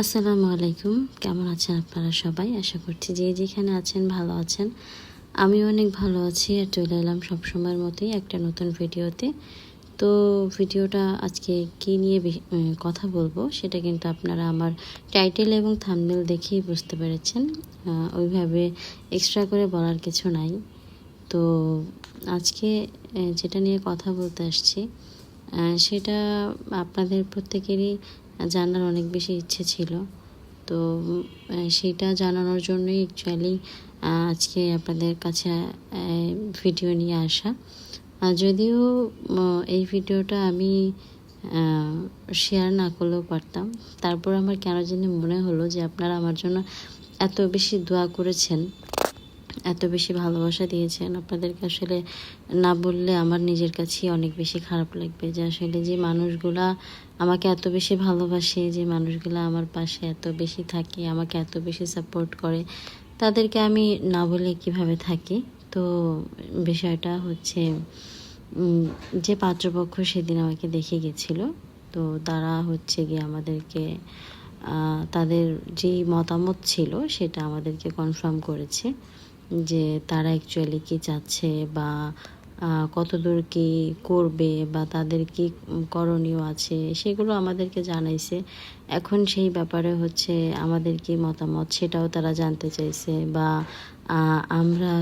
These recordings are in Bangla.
আসসালামু আলাইকুম। কেমন আছেন আপনারা সবাই? আশা করছি যে যেখানে আছেন ভালো আছেন। আমি অনেক ভালো আছি আর চলে এলাম সবসময়ের মতোই একটা নতুন ভিডিওতে। তো ভিডিওটা আজকে কি নিয়ে কথা বলব সেটা কিন্তু আপনারা আমার টাইটেল এবং থাম্বনেল দেখেই বুঝতে পেরেছেন। ওইভাবে এক্সট্রা করে বলার কিছু নাই। তো আজকে যেটা নিয়ে কথা বলতে আসছি সেটা আপনাদের প্রত্যেকেরই জানার অনেক বেশি ইচ্ছে ছিল। তো সেটা জানানোর জন্যই অ্যাকচুয়ালি আজকে আপনাদের কাছে ভিডিও নিয়ে আসা। যদিও এই ভিডিওটা আমি শেয়ার না করলেও পারতাম। তারপর আমার কেন জানি মনে হলো যে আপনারা আমার জন্য এত বেশি দোয়া করেছেন। এত বেশি ভালোবাসা দিয়েছেন। আপনাদেরকে আসলে না বললে আমার নিজের কাছেই অনেক বেশি খারাপ লাগবে যে আসলে যে মানুষগুলা আমাকে এত বেশি ভালোবাসে, যে মানুষগুলা আমার পাশে এত বেশি থাকে, আমাকে এত বেশি সাপোর্ট করে, তাদেরকে আমি না বলে কীভাবে থাকি? তো বিষয়টা হচ্ছে যে পাত্রপক্ষ সেদিন আমাকে দেখে গেছিল, তো তারা হচ্ছে গিয়ে আমাদেরকে তাদের যেই মতামত ছিল সেটা আমাদেরকে কনফার্ম করেছে। যে তারা অ্যাকচুয়ালি কি চাচ্ছে বা কতদূর কি করবে বা তাদের কি করণীয় আছে সেগুলো আমাদেরকে জানাইছে। এখন সেই ব্যাপারে হচ্ছে আমাদের কি মতামত সেটাও তারা জানতে চাইছে বা আমরা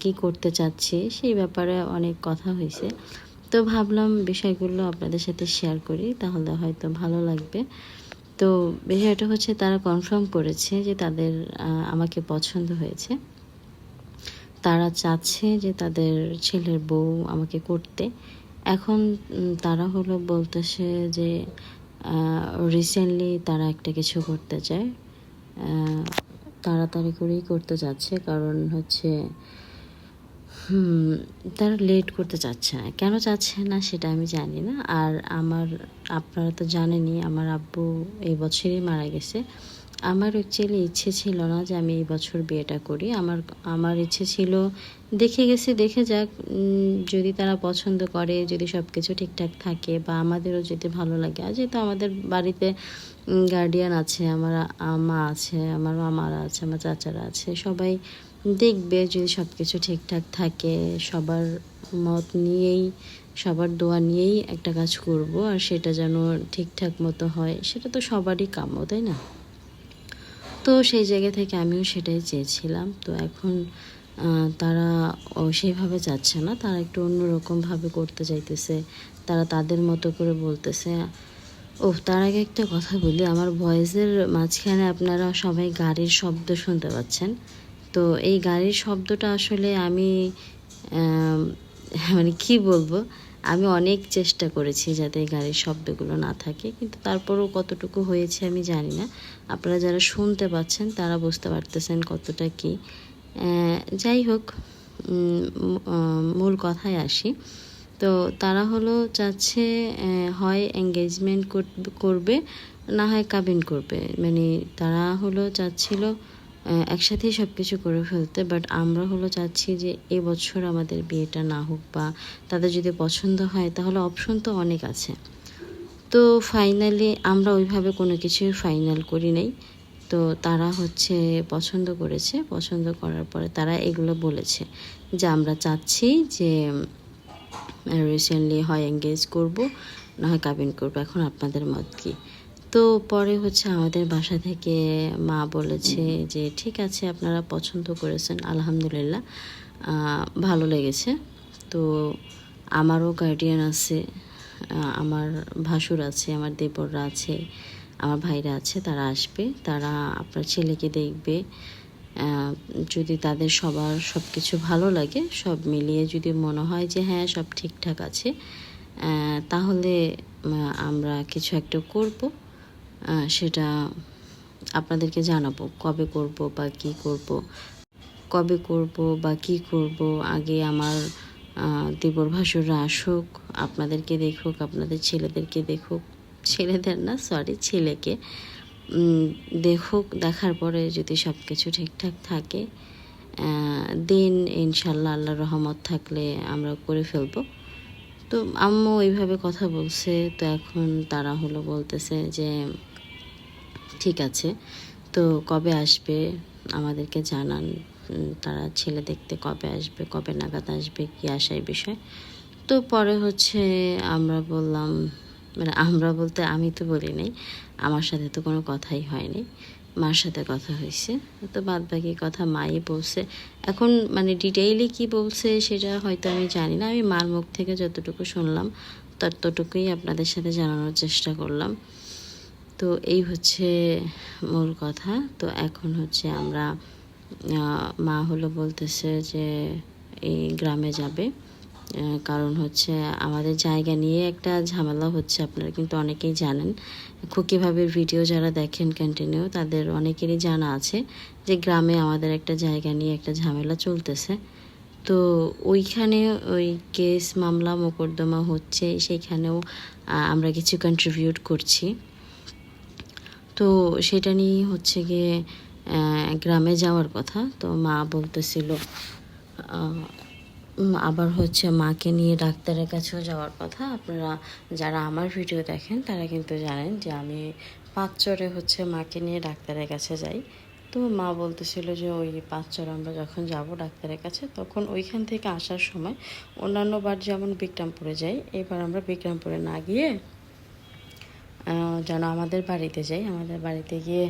কি করতে চাচ্ছি সেই ব্যাপারে অনেক কথা হয়েছে তো ভাবলাম বিষয়গুলো আপনাদের সাথে শেয়ার করি, তাহলে হয়তো ভালো লাগবে। তো বিষয়টা হচ্ছে তারা কনফার্ম করেছে যে তাদের আমাকে পছন্দ হয়েছে। তারা চাচ্ছে যে তাদের ছেলের বউ আমাকে করতে। এখন তারা হলো বলতেছে যে রিসেন্টলি তারা একটা কিছু করতে চায়। তাড়াতাড়ি করেই করতে যাচ্ছে, কারণ হচ্ছে তারা লেট করতে চাচ্ছে না। কেন চাচ্ছে না সেটা আমি জানি না। আর আমার, আপনারা তো জানেনই, আমার আব্বু এই বছরই মারা গেছে। আমার অ্যাকচুয়ালি ইচ্ছে ছিল না যে আমি এই বছর বিয়েটা করি। আমার আমার ইচ্ছে ছিল দেখে গেছে, দেখে যাক। যদি তারা পছন্দ করে, যদি সব কিছু ঠিকঠাক থাকে বা আমাদেরও যদি ভালো লাগে। আর যেহেতু আমাদের বাড়িতে গার্ডিয়ান আছে, আমার মা আছে, আমার মামারা আছে, আমার চাচারা আছে, সবাই দেখবে যদি সব কিছু ঠিকঠাক থাকে। সবার মত নিয়েই, সবার দোয়া নিয়েই একটা কাজ করব, আর সেটা যেন ঠিকঠাক মতো হয়, সেটা তো সবারই কাম্য, তাই না? তো সেই জায়গা থেকে আমিও সেটাই চেয়েছিলাম। তো এখন তারা সেইভাবে যাচ্ছে না। তারা একটু অন্যরকমভাবে করতে চাইতেছে। তারা তাদের মতো করে বলতেছে। ও তার আগে একটা কথা বলি। আমার ভয়েসের মাঝখানে আপনারা সবাই গাড়ির শব্দ শুনতে পাচ্ছেন। তো এই গাড়ির শব্দটা আসলে আমি মানে কি বলব? আমি অনেক চেষ্টা করেছি যাতে গাড়ির শব্দগুলো না থাকে, কিন্তু তারপরেও কতটুকু হয়েছে আমি জানি না। আপনারা যারা শুনতে পাচ্ছেন, তারা বুঝতে পারতেছেন কতটা কি। যাই হোক মূল কথায় আসি। তো তারা হলো চাচ্ছে হয় এঙ্গেজমেন্ট করবে, না হয় কাবিন করবে। মানে তারা হলো চাচ্ছিল একসাথেই সব কিছু করে ফেলতে বাট আমরা হলো চাচ্ছি যে এবছর আমাদের বিয়েটা না হোক বা তাদের যদি পছন্দ হয়, তাহলে অপশন তো অনেক আছে। তো ফাইনালি আমরা ওইভাবে কোনো কিছুই ফাইনাল করি নাই। তো তারা হচ্ছে পছন্দ করেছে, পছন্দ করার পরে তারা এগুলো বলেছে যে আমরা চাচ্ছি যে রিসেন্টলি হয় এঙ্গেজ করব, না হয় কাবিন করব, এখন আপনাদের মত কি? তো পরে হচ্ছে আমাদের বাসা থেকে মা বলেছে যে, ঠিক আছে, আপনারা পছন্দ করেছেন, আলহামদুলিল্লাহ ভালো লেগেছে। তো আমারও গার্ডিয়ান আছে আমার ভাসুর আছে, আমার দেবররা আছে, আমার ভাইরা আছে, তারা আসবে, তারা আপনার ছেলেকে দেখবে। যদি তাদের সবার সব কিছু ভালো লাগে, সব মিলিয়ে যদি মনে হয় যে হ্যাঁ সব ঠিকঠাক আছে তাহলে আমরা কিছু একটা করব। সেটা আপনাদেরকে জানাব। কবে করব বা কি করব? কবে করব বা কি করব? আগে আমার দেবর ভাসুররা আসুক আপনাদেরকে দেখুক, আপনাদের ছেলেদেরকে দেখুক। ছেলেদের না সরি ছেলেকে। দেখুক, দেখার পরে যদি সব কিছু ঠিকঠাক থাকে দিন ইনশাল্লাহ আল্লাহ রহমত থাকলে আমরা করে ফেলব। তো আম্মু এইভাবে কথা বলছে, তো এখন তারা হলো বলতেছে যে ঠিক আছে। তো কবে আসবে? আমাদেরকে জানান। তারা ছেলে দেখতে কবে আসবে, কবে নাগাদ আসবে, কি আসার বিষয়। তো পরে হচ্ছে আমরা বললাম মানে আমরা বলতে আমি তো বলি নাই, আমার সাথে তো কোনো কথাই হয়নি। মার সাথে কথা হয়েছে। তো বাদ বাকি কথা মাই বলছে। এখন মানে ডিটেইলি কি বলছে সেটা হয়তো আমি জানি না। আমি মার মুখ থেকে যতটুকু শুনলাম, ততটুকুই আপনাদের সাথে জানানোর চেষ্টা করলাম। তো এই হচ্ছে মূল কথা। তো এখন হচ্ছে আমরা মা হলো বলতেছে যে, এই গ্রামে যাবে। কারণ হচ্ছে আমাদের জায়গা নিয়ে একটা ঝামেলা হচ্ছে আপনারা কিন্তু অনেকেই জানেন। খুকিভাবের ভিডিও যারা দেখেন কন্টিনিউ তাদের অনেকেরই জানা আছে যে গ্রামে আমাদের একটা জায়গা নিয়ে একটা ঝামেলা চলতেছে। তো ওইখানে ওই কেস মামলা, মোকদ্দমা হচ্ছে, সেইখানেও আমরা কিছু কন্ট্রিবিউট করছি। তো সেটা নিয়ে হচ্ছে গিয়ে গ্রামে যাওয়ার কথা। তো মা বলতেছিল আবার হচ্ছে মাকে নিয়ে ডাক্তারের কাছেও যাওয়ার কথা। আপনারা যারা আমার ভিডিও দেখেন, তারা কিন্তু জানেন যে আমি পাঁচচরে হচ্ছে মাকে নিয়ে ডাক্তারের কাছে যাই। তো মা বলতেছিল যে ওই পাঁচচর আমরা যখন যাব ডাক্তারের কাছে, তখন ওইখান থেকে আসার সময় অন্যান্য বার যেমন বিক্রমপুরে যাই, এবার আমরা বিক্রমপুরে না গিয়ে যেন আমাদের বাড়িতে যাই। আমাদের বাড়িতে গিয়ে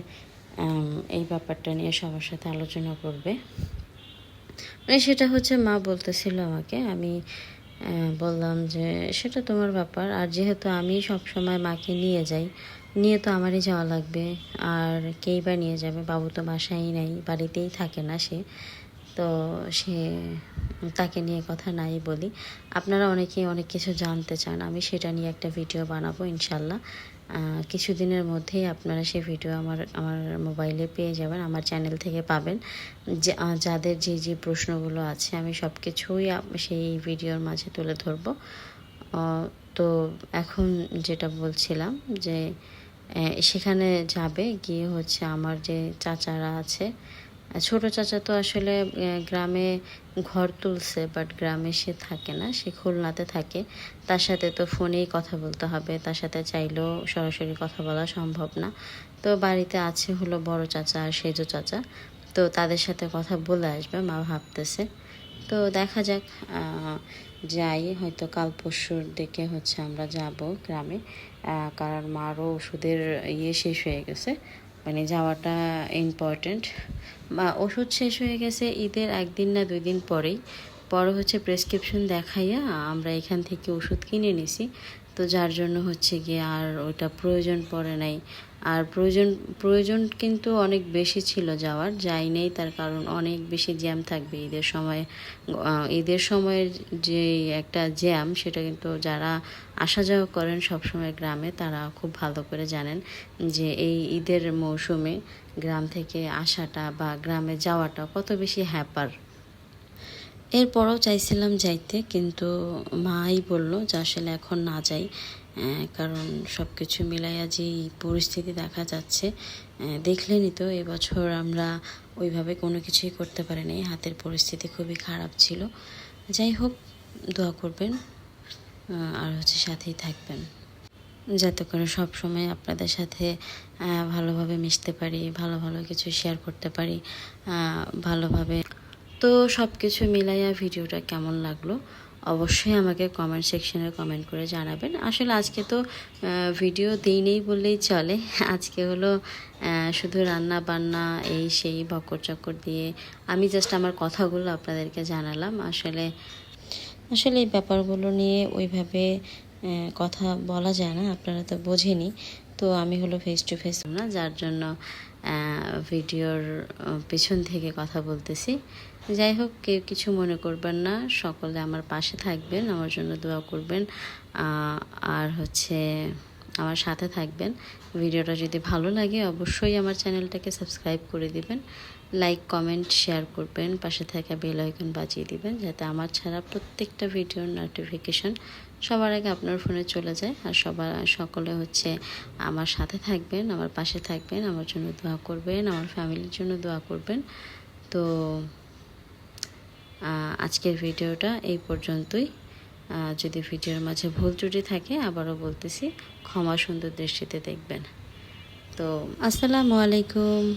এই ব্যাপারটা নিয়ে সবার সাথে আলোচনা করবে। মানে সেটা হচ্ছে মা বলতেছিল আমাকে। আমি বললাম যে, সেটা তোমার ব্যাপার। আর যেহেতু আমি সব সময় মাকে নিয়ে যাই, নিয়ে তো আমারই যাওয়া লাগবে। আর কেই বা নিয়ে যাবে? বাবু তো বাসায় নাই, বাড়িতেই থাকে না সে। তো সে তাকে নিয়ে কথা নাই বলি। আপনারা অনেকেই অনেক কিছু জানতে চান, আমি সেটা নিয়ে একটা ভিডিও বানাবো ইনশাল্লাহ কিছুদিনের মধ্যেই আপনারা সেই ভিডিও আমার আমার মোবাইলে পেয়ে যাবেন, আমার চ্যানেল থেকে পাবেন। যাদের যে যে প্রশ্নগুলো আছে, আমি সব কিছুই সেই ভিডিওর মাঝে তুলে ধরবো। তো এখন যেটা বলছিলাম যে সেখানে যাবে গিয়ে হচ্ছে আমার যে চাচারা আছে ছোট চাচা তো আসলে গ্রামে ঘর তুলছে বাট গ্রামে সে থাকে না, সে খুলনাতে থাকে। তার সাথে তো ফোনেই কথা বলতে হবে, তার সাথে চাইলেও সরাসরি কথা বলা সম্ভব না। তো বাড়িতে আছে হলো বড় চাচা আর সেজো চাচা। তো তাদের সাথে কথা বলে আসবে, মা ভাবতেছে। তো দেখা যাক যাই, হয়তো কাল পরশুর দিকে হচ্ছে আমরা যাব গ্রামে। কারণ মারও ওষুধের ইয়ে শেষ হয়ে গেছে। মানে যাওয়াটা ইম্পর্ট্যান্ট বা ওষুধ শেষ হয়ে গেছে, ঈদের একদিন না দুই দিন পরেই। পরে হচ্ছে প্রেসক্রিপশন দেখাইয়া আমরা এখান থেকে ওষুধ কিনে নিছি। তো যার জন্য হচ্ছে গিয়ে আর ওইটা প্রয়োজন পড়ে নাই। আর প্রয়োজন প্রয়োজন কিন্তু অনেক বেশি ছিল যাওয়ার, যাই নেই তার কারণ অনেক বেশি জ্যাম থাকবে ঈদের সময়। ঈদের সময়ের যে একটা জ্যাম সেটা কিন্তু যারা আসা যাওয়া করেন সবসময় গ্রামে তারা খুব ভালো করে জানেন যে এই ঈদের মৌসুমে গ্রাম থেকে আসাটা বা গ্রামে যাওয়াটা কত বেশি হ্যাপার। এরপরও চাইছিলাম যাইতে কিন্তু মাই বলল যে আসলে এখন না যাই। কারণ সব কিছু মিলাইয়া যে পরিস্থিতি দেখা যাচ্ছে আহ, দেখলেনই তো এবছর আমরা ওইভাবে কোনো কিছুই করতে পারিনি। হাতের পরিস্থিতি খুবই খারাপ ছিল। যাই হোক দোয়া করবেন আর হচ্ছে সাথেই থাকবেন। যাতে করে সব সময় আপনাদের সাথে ভালোভাবে মিশতে পারি ভালো ভালো কিছু শেয়ার করতে পারি ভালোভাবে। তো সব কিছু মিলাইয়া ভিডিওটা কেমন লাগল? অবশ্যই আমাকে কমেন্ট সেকশনে কমেন্ট করে জানাবেন। আসলে আজকে তো ভিডিও দিই নেই বললেই চলে। আজকে হলো শুধু রান্না বান্না, এই সেই বকর চক্কর দিয়ে আমি জাস্ট আমার কথাগুলো আপনাদেরকে জানালাম। আসলে আসলে এই ব্যাপারগুলো নিয়ে ওইভাবে কথা বলা যায় না, আপনারা তো বোঝেনি তো আমি হলো ফেস টু ফেস না, যার জন্য ভিডিওর পিছন থেকে কথা বলতেছি। যাই হোক, কেউ কিছু মনে করবেন না। সকলে আমার পাশে থাকবেন, আমার জন্য দোয়া করবেন। আর হচ্ছে আমার সাথে থাকবেন। ভিডিওটা যদি ভালো লাগে, অবশ্যই আমার চ্যানেলটাকে সাবস্ক্রাইব করে দিবেন। লাইক, কমেন্ট, শেয়ার করবেন। পাশে থাকা বেল আইকন বাজিয়ে দিবেন, যাতে আমার ছাড়া প্রত্যেকটা ভিডিওর নোটিফিকেশন সবার আগে আপনার ফোনে চলে যায়। আর সবার, সকলে হচ্ছে আমার সাথে থাকবেন, আমার পাশে থাকবেন, আমার জন্য দোয়া করবেন, আমার ফ্যামিলির জন্য দোয়া করবেন। তো আজকের ভিডিওটা এই পর্যন্তই। যদি ভিডিওর মাঝে ভুল ত্রুটি থাকে, আবারও বলতেছি, ক্ষমা সুন্দর দৃষ্টিতে দেখবেন। তো, আসসালামু আলাইকুম।